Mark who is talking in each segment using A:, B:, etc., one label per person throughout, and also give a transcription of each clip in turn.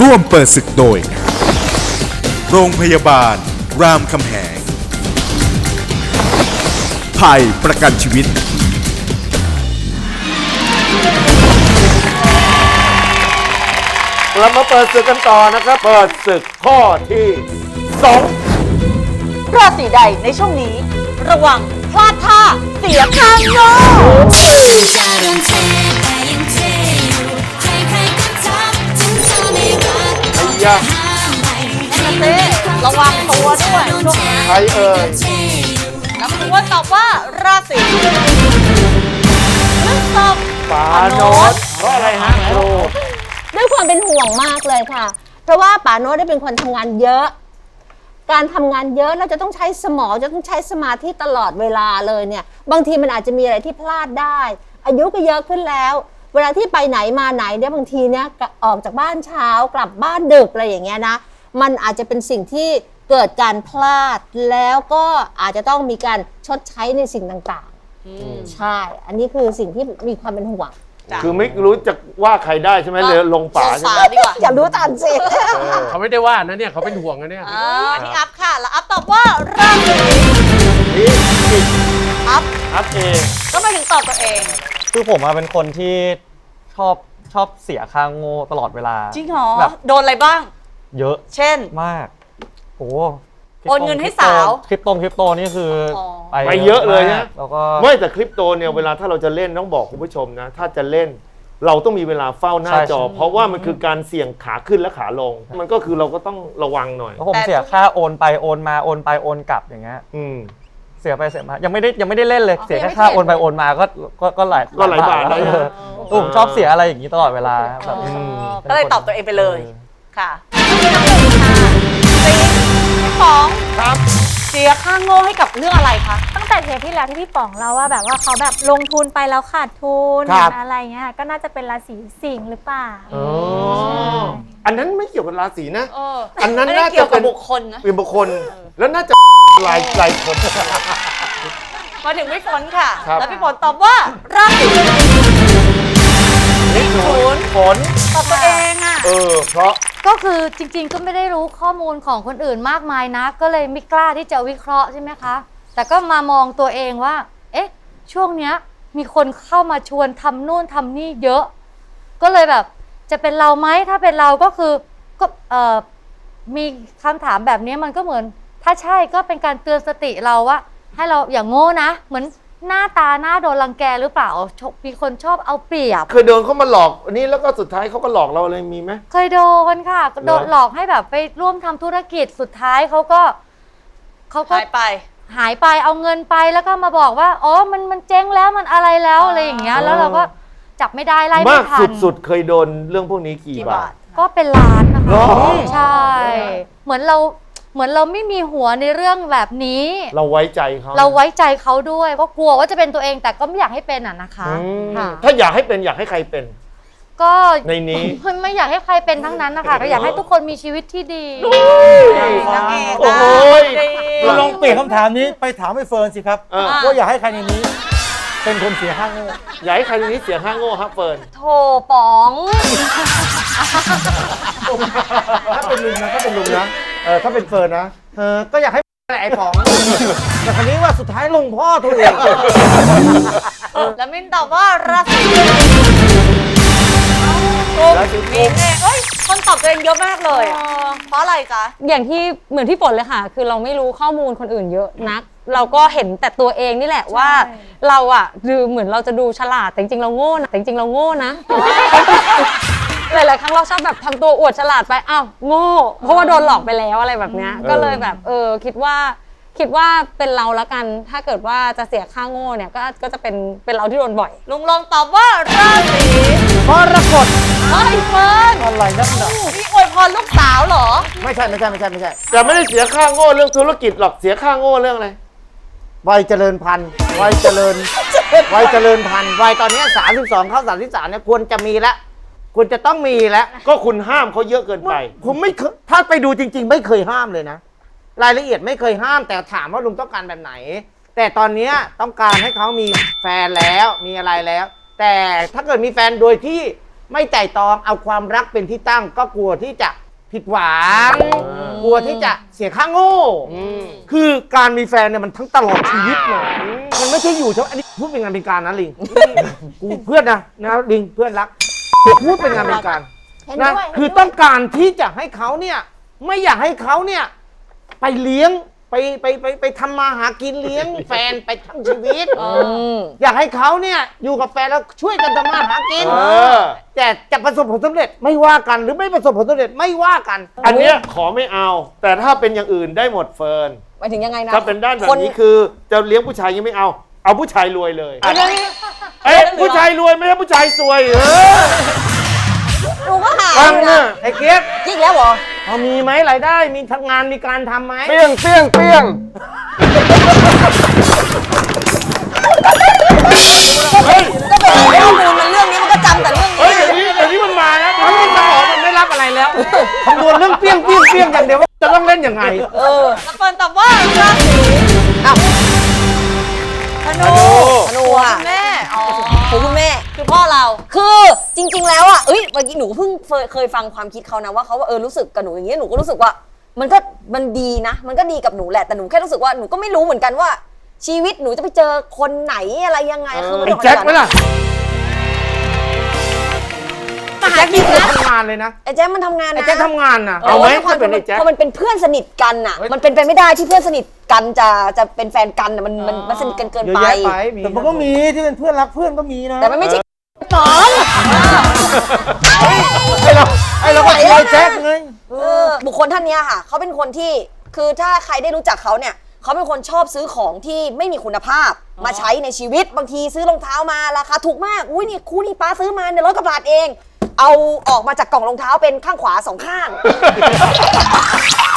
A: ร่วมเปิดศึกโดย โรงพยาบาล รามคำแหงไทยประกันชีวิต
B: เรามาเปิดศึกกันต่อนะครับ เปิดศึกข้อที่สอง
C: ราศีใดในช่วงนี้ ระวังพลาดท่าเสียข้างโง่
D: จ
B: ยะ
D: ห้ามไม่
C: เต้ระวังตัวด้วยช่วงนี้
B: ใครเอ่ย
D: เทอยู่
C: น้ำตัวตอบว่าราศีพฤษภ
B: ปาโนดเพราะอะไรฮะครู
E: ด้วยความเป็นห่วงมากเลยค่ะ เพราะว่าป๋าโน้ตได้เป็นคนทำงานเยอะ การทำงานเยอะเราจะต้องใช้สมองจะต้องใช้สมาธิตลอดเวลาเลยเนี่ย บางทีมันอาจจะมีอะไรที่พลาดได้ อายุก็เยอะขึ้นแล้ว เวลาที่ไปไหนมาไหนเนี่ยบางทีเนี่ยกะออกจากบ้านเช้ากลับบ้านดึกอะไรอย่างเงี้ยนะ มันอาจจะเป็นสิ่งที่เกิดการพลาดแล้วก็อาจจะต้องมีการชดใช้ในสิ่งต่างๆ ใช่ อันนี้คือสิ่งที่มีความเป็นห่วง
B: คือไม่รู้จะว่าใครได้ใช่ไหมเลยลงป่าใช่ไหม
C: ดีกว่า
E: อย่ารู้ตันสิ
F: เขาไม่ได้ว่านะเนี่ยเขาเป็นห่วงนะเนี่ย
C: อ่าที่อัพค่ะ แล้วอัพตอบว่าราศี
B: นี่จิก
C: อัพ
B: อัพเอง
C: ก็ไม่ถึงตอบตัวเอง
G: คือผมอะเป็นคนที่ชอบชอบเสียค่างโง่ตลอดเวลา
C: จริงเหรอ
G: แบบ
C: โดนอะไรบ้าง
G: เยอะ
C: เช่น
G: มากโอ้คริป
C: โอนเงินให้สาว
G: คริปโตคริปโตนี่คืออ
C: อ
B: ไปเยอะเลยนะ
G: มากแล้วก็
B: ไม่แต่คลิปโตเนี่ยเวลาถ้าเราจะเล่นต้องบอกคุณผู้ชมนะ ถ้าจะเล่นเราต้องมีเวลาเฝ้าหน้า
G: ใช่
B: จอ
G: ใช่
B: เพราะว่ามันคือการเสี่ยงขาขึ้นและขาลง มันก็คือเราก็ต้องระวังหน่อย
G: แล้วผม
C: แต่
G: เสียค่าโอนไปโอนมาโอนไปโอนกลับอย่างเงี้ย
B: อืม
G: เสียไปเสียมายังไม่ได้ยังไม่ได้เล่นเลย
C: อ๋อ
G: เสีย
C: ยัง
G: แค่
C: ไม่
G: ค่า
C: เสร็จ
G: โอนไปโอนมาก็ก็ก็หลาย
B: ก็หลายบาทได้นะ
G: เออผมชอบเสียอะไรอย่างนี้ตลอดเวลาแบบ
C: อ๋อ
G: ป็น
C: ก็เลย
G: คน
C: ตอบตัวเองไปเลย
G: ออ
C: ค่ะสี่สอง
B: ครับ
C: เสียค่าโง่ให้กับเรื่องอะไรคะ
H: ตั้งแต่เทปที่แล้วที่พี่ป๋องเราว่าแบบว่าเขาแบบลงทุนไปแล้วขาดทุน
B: ครับ
H: อะไรเงี้ยก็น่าจะเป็นราศีสิงห์หรือเปล่า
B: อ๋ออันนั้นไม่เกี่ยวกับราศีนะ
C: เออ
B: อันนั้น
C: ไม่ได้
B: น่าจะ
C: เกี่ยวกับ
B: เป็น
C: บุคคลนะ
B: เป็นบุคคลแล้วน่าจะห ลายหลายคน
C: มาถึงพี่ฝนค่ะ
B: ครับ
C: แล้วพี่ฝนตอบว่าราศีมิถุน
B: ฝน
C: ตอบตัวเองอะ
B: เออ เพราะ
I: ก็คือจริงๆ ก็ไม่ได้รู้ข้อมูลของคนอื่นมากมายนะ ก็เลยไม่กล้าที่จะวิเคราะห์ใช่ไหมคะ แต่ก็มามองตัวเองว่า เอ๊ะ ช่วงเนี้ยมีคนเข้ามาชวนทำนู่นทำนี่เยอะ ก็เลยแบบจะเป็นเราไหมถ้าเป็นเราก็คือก็เอ่อมีคำถามแบบนี้มันก็เหมือน ถ้าใช่ก็เป็นการเตือนสติเราว่า ให้เราอย่างโง่นะ เหมือนหน้าตาหน้าโดนรังแกหรือเปล่าชอบมีคนชอบเอาเปรียบ
B: เคยโดนเขามาหลอกอันนี้แล้วก็สุดท้ายเขาก็หลอกเราเลยมีไหม
I: เคยโดนค่ะโดน
B: เหรอ
I: หลอกให้แบบไปร่วมทำธุรกิจสุดท้ายเขาก็เขาก็
C: หายไป
I: หายไปเอาเงินไปแล้วก็มาบอกว่าอ๋อมันมันเจ๊งแล้วมันอะไรแล้วอะไรอย่างเงี้ย แล้วเราก็จับไม่ได้ไล่ไม่
B: มาก
I: ทัน
B: สุดๆ เคยโดนเรื่องพวกนี้กี่
C: กี่
B: บา
C: บา
B: ท
C: ท
I: ก็เป็นล้านนะ
B: เหร
I: คะ
B: อ
I: ใช่ เหมือนเรา เหมือนเราไม่มีหัวในเรื่องแบบนี้
B: เราไว้ใจเขา
I: เราไว้ใจเขาด้วยก็กลัวว่าจะเป็นตัวเองแต่ก็ไม่อยากให้เป็นอะนะคะ
B: อืม
I: ค่ะ
B: ถ้าอยากให้เป็นอยากให้ใครเป็น
I: ก็
B: ในนี้
I: ไม่ไม่อยากให้ใครเป็นทั้งนั้นนะคะก็อยากให้ทุกคนมีชีวิตที่ดี
C: นางเอก
B: โอ้
C: นะ
B: โหย
C: ดี
J: ลองเปลี่ยนคำถามนี้ไปถามไอ้เฟิร์นสิครับ
B: เออ
J: ว่าอยากให้ใครในนี้ เป็นคนเสียห้างโง่
B: อยากให้ใครในนี้เสียห้าโง่ครับเฟิร์น
I: โถป๋อง
J: ถ้าเป็นลุงนะถ้าเป็นลุงนะ เออถ้าเป็นเฟิร์นนะเออก็อยากให้ไอ้ป๋อง แต่คราวนี้ว่าสุดท้ายลงพ่อตัวเอง
C: แล้วมินตอบว่าราศีกุมมีนเองเอ้ยคนตอบตัวเองเยอะมากเลยอะเพราะอะไรจ๊ะ
E: อย่างที่เหมือนพี่ฝนเลยค่ะ คือเราไม่รู้ข้อมูลคนอื่นเยอะนัก เราก็เห็นแต่ตัวเองนี่แหละว่า เราอะดูเหมือนเราจะดูฉลาดแต่จริงๆเราโง่นะแต่จริงๆเราโง่นะ หลายๆครั้งเราชอบแบบทำตัวอวดฉลาดไปอ้าวโง่ เพราะว่าโดนหลอกไปแล้วอะไรแบบเนี้ย ก็เลยแบบเออคิดว่า คิดว่าเป็นเราละกัน ถ้าเกิดว่าจะเสียค่าโง่เนี่ยก็ก็จะเป็นเป็นเราที่โดนบ่อย
C: ลุงลงตอบว่าราศี
J: มรกต
C: เฮ้ยเฟิร์น
J: อะไรนักหนา
C: นี่อวยพรลูกสาวเหรอ
J: ไม่ใช่ไม่ใช่ไม่ใช่ไม่ใช่
B: แต่ไม่ได้เสียค่าโง่เรื่องธุรกิจหรอกเสียค่าโง่เรื่องอะไร
J: วัยเจริญพันธุ์วัยเจริญวัยเจริญพันธุ์วัยตอนเนี้ย32เข้า33เนี่ยควรจะมีแล้ว ควรจะต้องมีแล้ว
B: ก็คุณห้ามเขาเยอะเกินไป
J: ผมไม่เคยถ้าไปดูจริง ๆ ไม่เคยห้ามเลยนะ รายละเอียดไม่เคยห้าม แต่ถามว่าลุงต้องการแบบไหน แต่ตอนเนี้ยต้องการให้เขามีแฟนแล้วมีอะไรแล้ว แต่ถ้าเกิดมีแฟนโดยที่
K: ไม่ไต่ตองเอาความรักเป็นที่ตั้ง ก็กลัวที่จะผิดหวังกลัวที่จะเสียค่าโง่คือการมีแฟนเนี่ยมันทั้งตลอดชีวิตเนี่ยมันไม่ใช่อยู่เฉพาะอันนี้พูดเป็นงานเป็นการนะลิงกูเพื่อนนะนะลิงเพื่อนรัก พูดเป็นงานเป็นการ
E: เห็น
K: นะ
E: ด้วย
K: คือต้องการที่จะให้เขาเนี่ยไม่อยากให้เขาเนี่ย ไปเลี้ยงไปไปไปไปทำมาหากินเลี้ยง แฟนไปทั้งชีวิต อยากให้เขาเนี่ยอยู่กับแฟนแล้วช่วยกันทำมาหากิน
B: เออ
K: แต่จะประสบผลสำเร็จไม่ว่ากันหรือไม่ประสบผลสำเร็จไม่ว่ากัน
B: อันเนี้ยขอไม่เอา แต่ถ้าเป็นอย่างอื่นได้หมดเฟิร์น
L: หมายถึงยังไงนะ
B: ถ้าเป็นด้านแบบ
L: คน
B: นี้คือจะเลี้ยงผู้ชายยังไม่เอา เอาผู้ชายรวยเลย
L: อันนี้
B: เอ้ยผู้ชายรวยไม่ใช่ผู้ชายสวยเออ
L: หนูก็หา
B: ฟัง
L: อยู่
B: นะ
L: นะ
K: ไอ้เกียก
L: จริงแล้วเหรอ
K: พอมีไหมรายได้มีทำงานมีการทำไหม
F: เปี้ยงเปี้ยงเปี้ยง
B: เฮ้ย
L: ก็เป็นเรื่องมูลมันเรื่องนี้มันก็จำแต่เรื่อง
B: เฮ้ย
L: นี้
B: เดี๋ยวนี้เดี๋ยวนี้มันมาแล้ว
K: มันไม่สมองมันไม่รับอะไรแล้วคำนวณเรื่องเปี้ยงเปี้ยงเปี้ยงอย่างเดียวว่าจะต้องเล่นยังไง
L: เออแล้วเฟิร์นตอบว่าราศีอ้าว ธนูธนูค่ะแม่ อ๋อคือคุณแม่คือพ่อเรา คือจริง ๆ แล้วอะเอ้ยเมื่อกี้หนูเพิ่งเคยเคยฟังความคิดเขานะว่าเขาว่าเออรู้สึกกับหนูอย่างเงี้ยหนูก็รู้สึกว่า มันก็มันดีนะ มันก็ดีกับหนูแหละแต่หนูแค่รู้สึกว่าหนูก็ไม่รู้เหมือนกันว่า ชีวิตหนูจะไปเจอคนไหนอะไรยังไงคือมัน
K: ไอ้แจ็คไหมล่ะ
L: มาหา
K: แจ็ค
L: กิ
K: นี่
L: น
K: เคย
L: นะ
K: ทำงานเลยนะ
L: ไอ้แจ็คมันทำงานนะ
K: ไอ้แจ็คทำงานนะ
B: เอาไหม
L: พ
B: ถ้าเป็นไอ้แจ็ค
L: พอมันเป็นเพื่อนสนิทกันน่ะมันเป็นไปไม่ได้ที่เพื่อนสนิทกันจะจะเป็นแฟนกันน่ะมันมันมันสนิทกันเกิน
K: เยอะ
L: ไป
K: แยะไปแต่มันก็มีที่เป็นเพื่อนรักเพื่อนก็มีนะ
L: แต่มันไม่ใช่สอง
K: ไอ้เราไอ้เราก็ไอ้แจ็คไง
L: เออบุคคลท่านเนี้ยค่ะ เขาเป็นคนที่คือถ้าใครได้รู้จักเขาเนี่ยเขาเป็นคนชอบซื้อของที่ไม่มีคุณภาพมาใช้ในชีวิตบางทีซื้อรองเท้ามาราคาถูกมากอุ้ยนี่คู่นี่ป้าซื้อมาเนี่ยร้อยกว่าบาทเอง เอาออกมาจากกล่องรองเท้าเป็นข้างขวาสองข้าง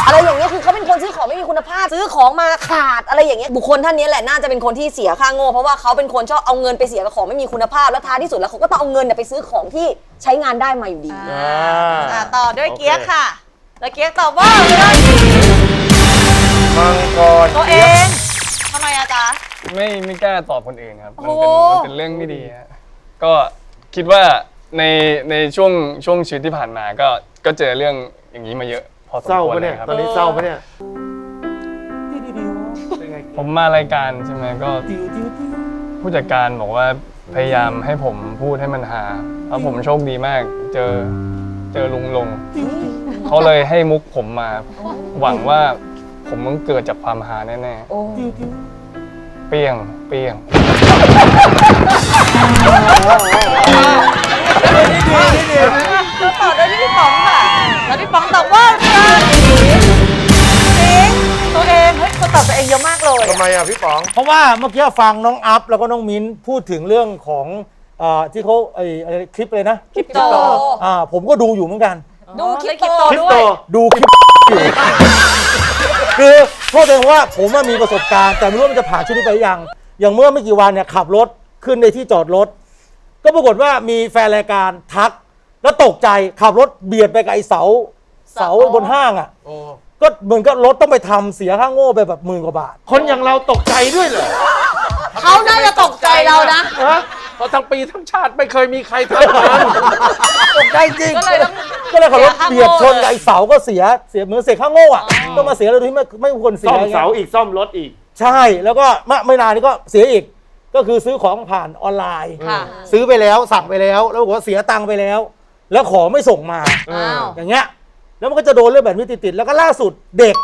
L: อะไรอย่างเงี้ยคือเขาเป็นคนซื้อของไม่มีคุณภาพซื้อของมาขาดอะไรอย่างเงี้ยบุคคลท่านนี้แหละน่าจะเป็นคนที่เสียค่าโง่เพราะว่าเขาเป็นคนชอบเอาเงินไปเสียกับของไม่มีคุณภาพแล้วท้ายที่สุดแล้วเขาก็ต้องเอาเงินเนี่ยไปซื้อของที่ใช้งานได้มาอยู่ดี
B: อ่า
L: ต่อด้วยเกียร์ค่ะ แล้วเกียร์ตอบว่า
B: มังกร
L: ตัวเองทำไมอาจารย์
M: ไม่ไม่กล้าตอบคนอื่นครับ มัน
L: โอ้
M: เป็น
L: โห
M: มันเป็นเรื่องไม่ดีฮะก็คิดว่า ในในช่วงช่วงชีวิตที่ผ่านมาก็ก็เจอเรื่องอย่างนี้มาเยอะ พอสม
B: เศร้า
M: ควร
B: ปะ
M: เล
B: เนี่ย
M: ยครับ
B: ตอนนี้เศร้าปะเนี่ย
M: ผมมารายการใช่ไหมก็ผู้จัดการบอกว่าพยายามให้ผมพูดให้มันหาแล้วผมโชคดีมาก เจอเจอลุงลง เขาเลยให้มุกผมมา หวังว่าผมต้องเกิดจากความหาแน่ๆเปี้ยงเปี้ยง
L: ต่อด้วยที่พี่ป๋องค่ะ แล้วพี่ป๋องตอบว่าราศีสิงห์ตัวเองเฮ้ยคนตอบตัวเองเยอะมากเลย
B: ทำไมอะพี่ป๋อง
K: เพราะว่าเมื่อกี้ฟังน้องอัพแล้วก็น้องมิ้นพูดถึงเรื่องของเอ่อที่เขาไอ้อะไรคลิปเลยนะ
L: คริปโต
K: อ่าผมก็ดูอยู่เหมือนกัน
L: ดูคริปโต
B: คริป
L: ด้ว
B: โต
L: ย
K: ดูคลิปอยู่ คือโทษเลยว่าผมอะมีประสบการณ์ แต่ไม่รู้ว่ามันจะผ่านช่วงนี้ไปหรือยัง อย่างเมื่อไม่กี่วันเนี่ยขับรถขึ้นในที่จอดรถ ก็ปรากฏว่ามีแฟนรายการทัก แล้วตกใจขับรถเบียดไปกับไอ้เสา เสาบนห้างอะ
B: โอ้
K: ก็เหมือนกับรถต้องไปทำเสียค่าโง่ไปแบบหมื่นกว่าบาท
B: คนอย่างเราตกใจด้วยเหรอ
L: เขาน่าจะตกใจเรานะ
B: ฮะ
F: เพราะทั้งปีทั้งชาติไม่เคยมีใครทำมัน
K: ตกใจจริง
L: ก็เลยต้อง
K: ก็เลยขับรถ
L: เสียค่าโง่
K: เบียดชนกับไอ้เสาก็เสียเสียเหมือนเสียค่าโง่อะก็มาเสียเลยโดยที่ไม่ไม่ควรเสี
B: ซ่
K: ย
B: อม
K: ไง
B: เสาอีกซ่อมรถอีก
K: ใช่แล้วก็ไม่ไม่นานนี้ก็เสียอีก ก็คือซื้อของผ่านออนไลน์
L: ค่ะ
K: ซื้อไปแล้วสั่งไปแล้ว แล้วบอกว่าเสียตังค์ไปแล้ว แล้วของไม่ส่งมา
L: อ้าว
K: อย่างเงี้ยแล้วมันก็จะโดนเรื่องแบบนี้ติดๆแล้วก็ล่าสุดเด็ก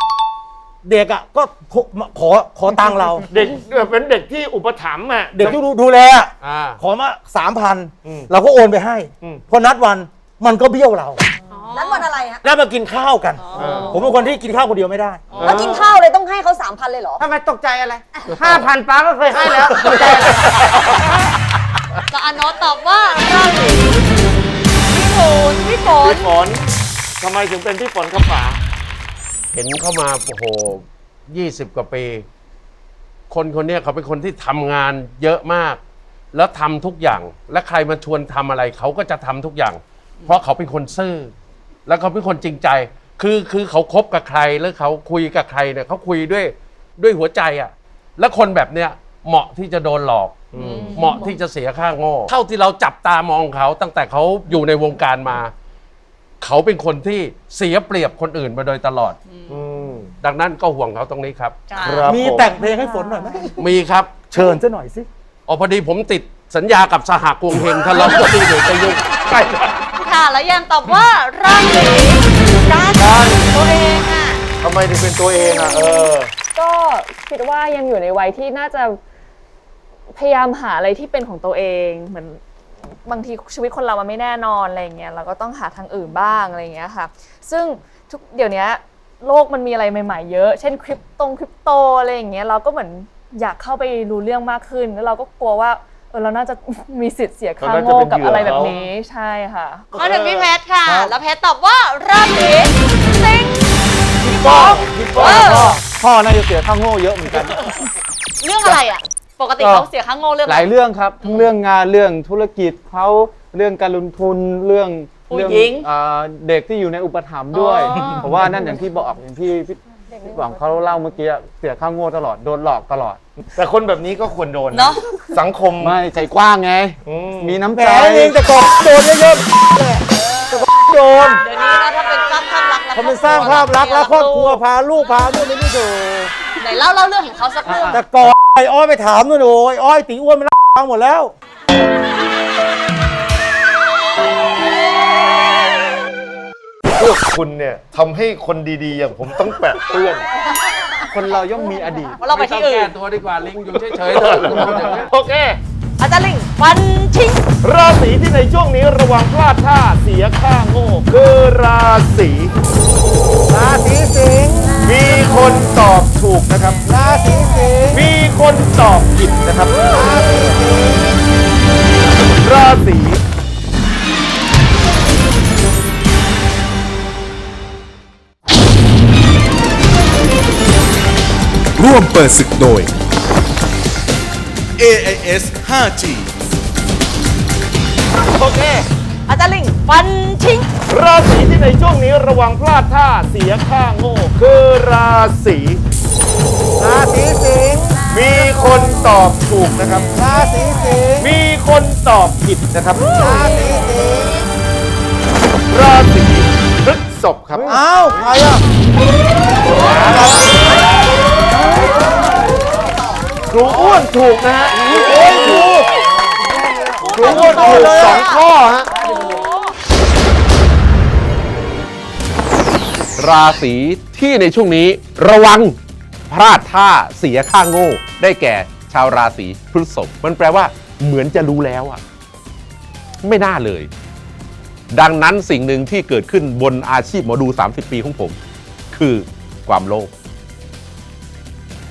K: เด็กอะก็โทรมาขอขอตังค์เรา
B: เด็กเป็นเด็กที่อุปถัมภ์อะ
K: เด็กที่ดูดูแลอะ
F: อ่า
K: ขอมาสามพัน
B: อืม
K: เราก็โอนไปให้
B: อืม
K: พอนัดวันมันก็เบี้ยวเรา
L: นั้นวันอะไรฮะ
K: แล้วมากินข้าวกัน ผมเป็นคนที่กินข้าวคนเดียวไม่ได้
L: แล้วกินข้าวเลยต้องให้เขาสามพันเลยเหรอ
K: ทำไมตกใจอะไรห้าพันป้าก็เคยให้แล้วตกใจอะไร
L: ก็อนโนตตอบว่าราศีพี่ฝนพี่ฝน
B: พี่ฝนทำไมถึงเป็นพี่ฝนครับป๋า
F: เห็นเข้ามาโอ้โหยี่สิบกว่าปี คนคนเนี้ยเขาเป็นคนที่ทำงานเยอะมาก แล้วทำทุกอย่าง และใครมาชวนทำอะไรเขาก็จะทำทุกอย่าง เพราะเขาเป็นคนซื่อ แล้วเขาเป็นคนจริงใจ คือคือเขาคบกับใครแล้วเขาคุยกับใครเนี่ยเขาคุยด้วยด้วยหัวใจอะ่ะ แล้วคนแบบเนี้ยเหมาะที่จะโดนหลอก เหมาะที่จะเสียค่าโง่เท่าที่เราจับตามองเขาตั้งแต่เขาอยู่ในวงการมา เขาเป็นคนที่เสียเปรียบคนอื่นมาโดยตลอด
B: อืม
F: ดังนั้นก็ห่วงเขาตรงนี้ครับ
B: ครับ
K: มี
B: ผ
K: แต่งเพลงให้ฝนหน่อยไหม
F: มีครับ
K: เชิญซะหน่อยสิ
F: อ๋อพอดีผมติดสัญญากับสหกวงเฮงถ้าเราจะดีเดี๋ยวจะยุ่งใช่ครับ
L: ค่ะ แล้วแยมตอบว่าราศีกันตัวเองอะ
B: ทำไมถึงเป็นตัวเองอะเออ
N: ก็คิดว่ายังอยู่ในวัยที่น่าจะพยายามหาอะไรที่เป็นของตัวเองเหมือนบางทีชีวิตคนเรามันไม่แน่นอนอะไรอย่างเงี้ยเราก็ต้องหาทางอื่นบ้างอะไรอย่างเงี้ยค่ะ ซึ่งทุกเดี๋ยวนี้โลกมันมีอะไรใหม่ ๆ เยอะ เช่นคริปตงคริปโตอะไรอย่างเงี้ยเราก็เหมือนอยากเข้าไปรู้เรื่องมากขึ้น แล้วเราก็กลัวว่า ออเราน่าจะ มีสิทธิ์เสียค่า
B: เราน่าจะ
N: โง่
B: เป็น
N: กับ
B: เหยื่อ
N: อะไรแบบ
B: เขา
N: นี้ใช่ค่ะ
L: มาถึงพี่เพชรค่ะ
K: ครับ
L: แล้วเพชรตอบว่าราศีสิงห์
K: พี่ป้องพี่ป้องพ่อพ่อน่าจะเสียค่าโง่เยอะเหมือนกัน
L: เรื่องอะไรอะ ปกติเขาเสียค่าโง่เรื่อง
G: ห
L: อะไร
G: ลายเรื่องครับทั้งเรื่องงานเรื่องธุรกิจเขาเรื่องการลงทุนเรื่อง
L: ผู้
G: เรื่อง
L: หญิง
G: อ่าเด็กที่อยู่ในอุปถัมภ์ด้วย
L: อ๋อ
G: เพราะว่านั่นอย่างที่บอกอย่างที่พี่ พี่หวังเขาเล่าเมื่อกี้เสียค่าโง่ตลอดโดนหลอกตลอด
B: แต่คนแบบนี้ก็ควรโดน
L: เนาะ
B: สังคม
G: ไม่ใจกว้างไง
B: อืม
G: มีน้ำ
K: แหม
G: ใจ
K: เองแต่ก่อนโดนเยอะๆเลยแต่ก่อนโดน
L: เดี๋ยวนี้นะถ้าเป็นสร้างภาพลักษณ์และ
K: เขาเป็นสร้างภาพลักษณ์แล้วครอบครัวพาลูกพาเนี่ยไม่ได้โดน
L: ไหนเล่าเล่าเรื่องของเขาสักเรื่อง
K: แต่ก่อนไอ้อ้อยไปถามนู่นโอ้ยอ้อยตีอ้วนมันฟังหมดแล้ว
B: คุณเนี่ยทำให้คนดีๆ อย่างผมต้องแปะเปื้อน
G: คนเราย่อมมีอดีต
L: ว่าเราไปที่อื่
F: ม่
L: น
F: ต้งแก้ตัวดีกว่าลิงอยู่เฉยๆเถอะ
B: โอเค
L: อาจารย์ลิงฟันทิ้ง
B: ราศีที่ในช่วงนี้ระวังพลาดท่าเสียค่าโง่คือราศีราศีสิงห์มีคนตอบถูกนะครับ ราศีสิงห์มีคนตอบผิดนะครับ ราศีสิงห์ราศี
A: ร่วมเปิดศึกโดย AIS 5G
B: โอเค
L: อาจารย์ลิง ฟันทิ้ง
B: ราศีที่ในช่วงนี้ระวังพลาดท่าเสียค่าโง่ คือราศีราศีสิงห์มีคนตอบถูกนะครับ ราศีสิงห์มีคนตอบผิดนะครับ ราศีสิงห์ราศีพฤษภครับ
K: อ้าว ใครอะ
B: ครูอ้วนถูกนะฮะโอ้ยครูครูอ้วนถูกสองข้อฮะ
O: ราศีที่ในช่วงนี้ระวังพลาดท่าเสียค่าโง่ ได้แก่ชาวราศีพฤษภมันแปลว่าเหมือนจะรู้แล้วอะไม่น่าเลย ดังนั้นสิ่งหนึ่งที่เกิดขึ้นบนอาชีพหมอดู 30 ปีของผม คือความโลภ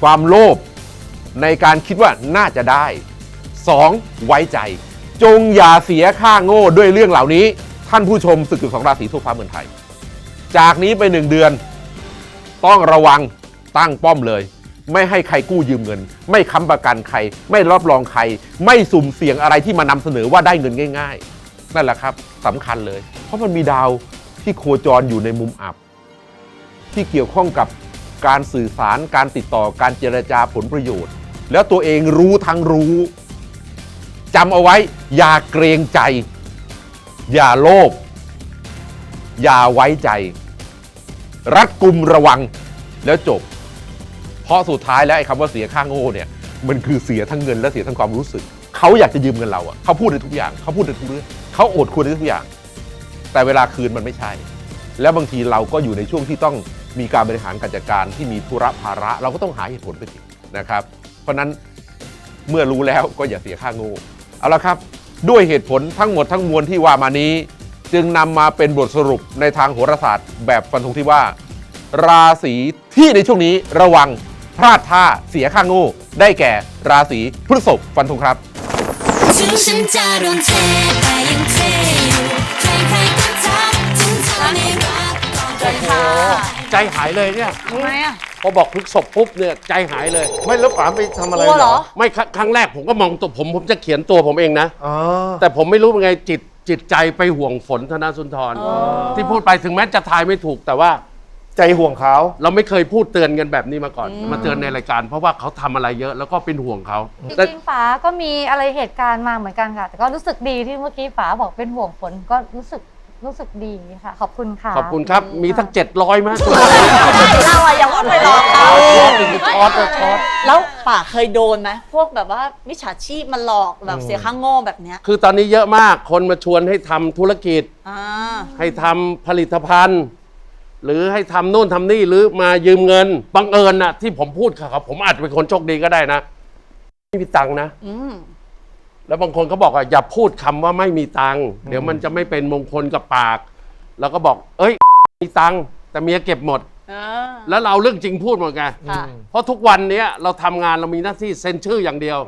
O: ความโลภ ในการคิดว่าน่าจะได้ 2. ไว้ใจ จงอย่าเสียค่าโง่ด้วยเรื่องเหล่านี้ ท่านผู้ชมศึกอยู่สองราศีทั่วฟ้าเมืองไทย จากนี้ไปหนึ่งเดือน ต้องระวังตั้งป้อมเลย ไม่ให้ใครกู้ยืมเงิน ไม่ค้ำประกันใคร ไม่รับรองใคร ไม่สุ่มเสี่ยงอะไรที่มานำเสนอว่าได้เงินง่าย ๆ นั่นแหละครับสำคัญเลย เพราะมันมีดาวที่โคจรอยู่ในมุมอับ ที่เกี่ยวข้องกับการสื่อสารการติดต่อการเจรจาผลประโยชน์ แล้วตัวเองรู้ทั้งรู้จำเอาไว้ อย่าเกรงใจ อย่าโลภอย่าไว้ใจ รัดกุมระวังแล้วจบ เพราะสุดท้ายแล้วไอ้คำว่าเสียค่าโง่เนี่ยมันคือเสียทั้งเงินและเสียทั้งความรู้สึก เขาอยากจะยืมเงินเราอะเขาพูดในทุกอย่างเขาพูดในทุกเรื่องเขาอดควรในทุกอย่าง แต่เวลาคืนมันไม่ใช่ แล้วบางทีเราก็อยู่ในช่วงที่ต้องมีการบริหารการจัดการที่มีธุระภาระ เราก็ต้องหาเหตุผลไปสินะครับ เพราะนั้นเมื่อรู้แล้วก็อย่าเสียค่าโง่เอาละครับ ด้วยเหตุผลทั้งหมดทั้งมวลที่ว่ามานี้ จึงนำมาเป็นบทสรุปในทางโหราศาสตร์ แบบฟันธงที่ว่า ราศีที่ในช่วงนี้ระวังพลาดท่าเสียค่าโง่ได้แก่ราศีพฤษภฟันธงครับ
D: ถึงฉันจะโดนเท ใจ
F: หายเลยเนี่ย
L: ทำไมอะ
F: พอบอกพฤษภปุ๊บเนี่ยใจหายเลย
B: ไม่แล้วป๋าไปทำอะไร
L: กลัวเหรอ
F: ไม่ครั้งครั้งแรกผมก็มองตัวผม ผมจะเขียนตัวผมเองนะ
B: อ๋อ
F: แต่ผมไม่รู้เป็นไงจิตจิตใจไปห่วงฝนธนาสุนทร ที่พูดไปถึงแม้จะทายไม่ถูกแต่ว่า
B: ใจห่วงเขา
F: เราไม่เคยพูดเตือนกันแบบนี้มาก่อน มาเตือนในรายการ เพราะว่าเขาทำอะไรเยอะแล้วก็เป็นห่วงเขา
I: จ
F: แต่
I: ริงๆป๋าก็มีอะไรเหตุการณ์มาเหมือนกันค่ะ แต่ก็รู้สึกดีที่เมื่อกี้ป๋าบอกเป็นห่วงฝนก็รู้สึก รู้สึกดีค่ะ ขอบคุณค่ะ
F: ขอบคุณครับ มีทั้งเจ็ดร้อยมาก
L: เราอะยังว่าไปหลอกเขา
F: ช็อตช็อตช็อต
P: แล้วป่าเคยโดนไหมพวกแบบว่ามิจฉาชีพมาหลอกแบบเสียค่างโง่แบบเนี้ย
F: คือตอนนี้เยอะมากคนมาชวนให้ทำธุรกิจ
P: อ่า
F: ให้ทำผลิตภัณฑ์ หรือให้ทำโน่นทำนี่หรือมายืมเงินบังเอิญนะที่ผมพูดค่ะครับผมอาจจะเป็นคนโชคดีก็ได้นะไม่มีตังค์นะ
P: อืม
F: แล้วบางคนเขาบอกว่าอย่าพูดคำว่าไม่มีตังค์เดี๋ยวมันจะไม่เป็นมงคลกับปาก แล้วก็บอก เอ้ย มีตังค์แต่เมียเก็บหมด
P: อ่า
F: แล้วเราเรื่องจริงพูดหมดไง
P: ค่ะ
F: เพราะทุกวันเนี้ยเราทำงานเรามีหน้าที่เซ็นชื่ออย่างเดียว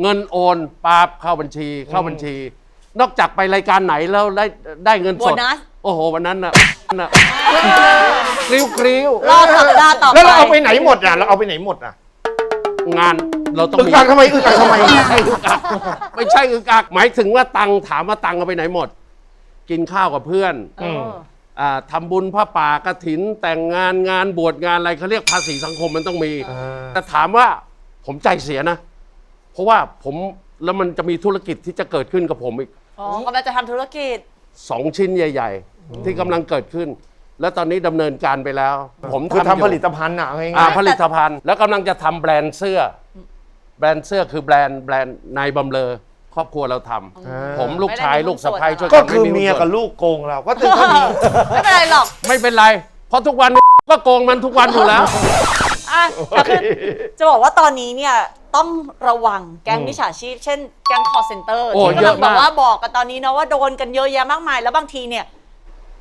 F: เงินโอนปั๊บเข้าบัญชีเข้าบัญชี นอกจากไปรายการไหนแล้วได้ได้เงินสด
P: โบนัส
F: โอ้โห วันนั้นน่ะ น่ะกริ้วกริ้ว
P: รอสัปดาห์ต่อไป
B: แล้วเราเอาไปไหนหมดอะ เราเอาไปไหนหมดอะ
F: งาน เราต้อง
B: อึกอักทำไมอึกอักทำไม
F: ไม่ใช่อึกอักไม่ใช่อึกอักหมายถึงว่าตังค์ถามว่าตังค์เอาไปไหนหมด กินข้าวกับเพื่อน
P: เออ
F: อ่าทำบุญพระป่ากระถินแต่งงานงานบวชงานอะไรเขาเรียกภาษีสังคมมันต้องมี แต่ถามว่าผมใจเสียนะ เพราะว่าผมแล้วมันจะมีธุรกิจที่จะเกิดขึ้นกับผมอีก
P: อ๋อกำลังจะทำธุรกิจ
F: สองชิ้นใหญ่ ๆ ที่กำลังเกิดขึ้น แล้วตอนนี้ดำเนินการไปแล้ว ผม
B: คือ
F: ทำอยู่
B: ทำผลิตภัณฑ์อะเอาง่ายๆ
F: อ่าผลิตภัณฑ์ แล้วกำลังจะทำแบรนด์เสื้อ แบรนด์เสื้อคือแบรนด์แบรนด์นายบำเลอครอบครัวเราทำ
B: อ่า
F: ผมลูกชาย
P: ไม่ได้มี
F: ลูกสะใภ้ช่วย
B: ก็
F: กัน
B: คือ
F: ไหุ้น
B: เมีย
F: ส่วน
B: กับลูกโกงเราก็คือเท่านี้
P: ไม่เป็นไรหรอก
F: ไม่เป็นไร เพราะทุกวันก็โกงมันทุกวันอยู่แล้ว
P: อะแต่คือจะบอกว่าตอนนี้เนี่ยต้องระวังแก๊งมิจฉาชีพ เช่นแก๊ง call center
F: โอ้
P: ที่กำลัง
F: เยอะ
P: แบ
F: มาก
P: บว่าบอกกันตอนนี้นะว่าโดนกันเยอะแยะมากมาย แล้วบางทีเนี่ย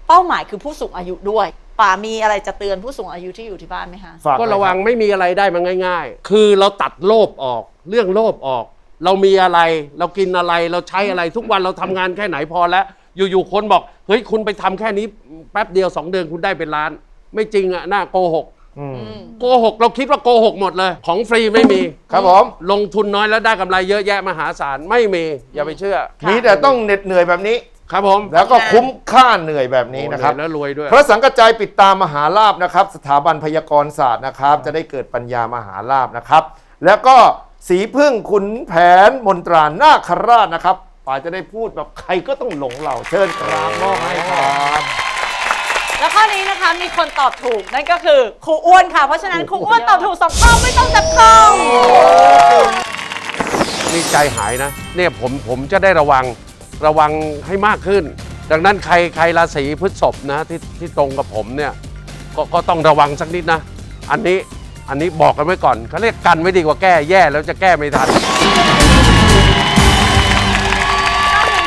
P: เป้าหมายคือผู้สูงอายุด้วย ป่ามีอะไรจะเตือนผู้สูงอายุที่อยู่ที่บ้านไหมคะ
B: ฝาก
F: ก็
B: หน่อย
F: ระวังไม่มีอะไรได้มาง่าย ๆ คือเราตัดโลภออกเรื่องโลภออก เรามีอะไรเรากินอะไรเราใช้อะไรทุกวันเราทำงานแค่ไหนพอแล้ว อยู่ๆคนบอกเฮ้ยคุณไปทำแค่นี้แป๊บเดียวสองเดือนคุณได้เป็นล้าน ไม่จริงอะน่าโกหก
B: อืม
F: โกหกเราคิดว่าโกหกหมดเลย ของฟรีไม่มี
B: ครับผม
F: ลงทุนน้อยแล้วได้กำไรเยอะแยะมหาศาลไม่มีอย่าไปเชื่อ
B: มีแต่ต้องเหน็ดเหนื่อยแบบนี้
F: ครับผม
B: แล้วก็คุ้มค่าเหนื่อยแบบนี้นะครับ
F: โอ้เหอยแล้วรวยด้วย
B: พระสังกัจจายปิดตามมหาลาบนะครับ สถาบันพยากรศาสตร์นะครับ จะได้เกิดปัญญามหาลาบนะครับ แล้วก็สีพึ่งขุนแผนมนตรานาคราชนะครับป่าจะได้พูดแบบใครก็ต้องหลงเราเชิญครับมอบให้ครับ
P: แล้วข้อนี้นะคะมีคนตอบถูกนั่นก็คือครูอ้วนค่ะ เพราะฉะนั้นครูอ้วนตอบถูกสองข้อไม่ต้องจับข้อง
F: นี่ใจหายนะ เนี่ยผมผมจะได้ระวัง ระวังให้มากขึ้น ดังนั้นใครใครราศีพฤษภนะที่ที่ตรงกับผมเนี่ยก็ก็ต้องระวังสักนิดนะ อันนี้อันนี้บอกกันไว้ก่อนเขาเรียกกันไว้ดีกว่าแก้แย่แล้วจะแก้ไม่ทัน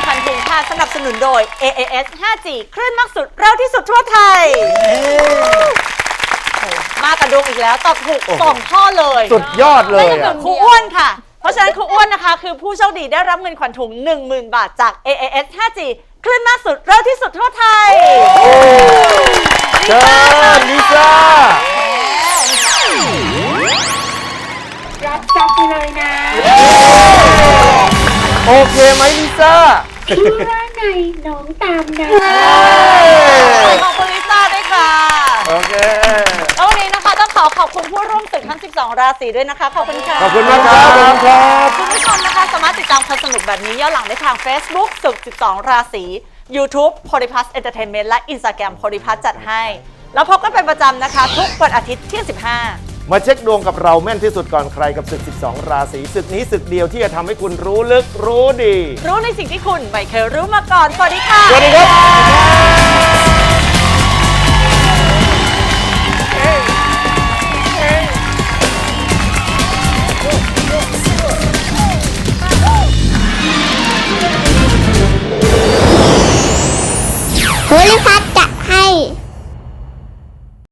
P: พันถุงค่ะสนับสนุนโดย AAS 5G คลื่นมากสุดเร็วที่สุดทั่วไทยโอ้มากระดงอีกแล้วตอบถูกสองข้อเลย
B: สุดยอดเลย
P: นั่นก็
B: อะ
P: คือครูอ้วนค่ะ เพราะฉะนั้นครูอ้วนนะคะ คือผู้โชคดีได้รับเงินขวัญถุง 10,000 บาทจาก AAS 5G คลื่นมากสุดเร็วที่สุดทั่วไทย
B: เชิญลิซ่า
D: รับทรัพย์ไปเลยนะ
B: โอเคไหมลิซ่า
D: ชื่อว่าไงน้องตามนะ
P: ขอบคุณลิซ่าด้วยค่ะ
B: โอเค
P: ขอขอบคุณผู้ร่วมศึกทั้ง 12 ราศีด้วยนะคะ ขอบคุณค่ะ
B: ขอบคุณมากครับขอบคุณครับ
P: คุณผู้ชมนะคะสามารถติดตามความสนุกแบบนี้ย้อนหลังได้ทาง Facebook ศึก 12 ราศี YouTube p o l y p l u s Entertainment และ Instagram p o l y p l u s จัดให้ แล้วพบกันเป็นประจำนะคะ ทุกวันอาทิตย์ที่15
B: มาเช็คดวงกับเราแม่นที่สุดก่อนใครกับศึก 12 ราศีศึกนี้ศึกเดียวที่จะทำให้คุณรู้ลึกรู้ดี
P: รู้ในสิ่งที่คุณไม่เคยรู้มาก่อน สวัสดีค่ะ
B: สวัสดีครับ
D: โพลิพัท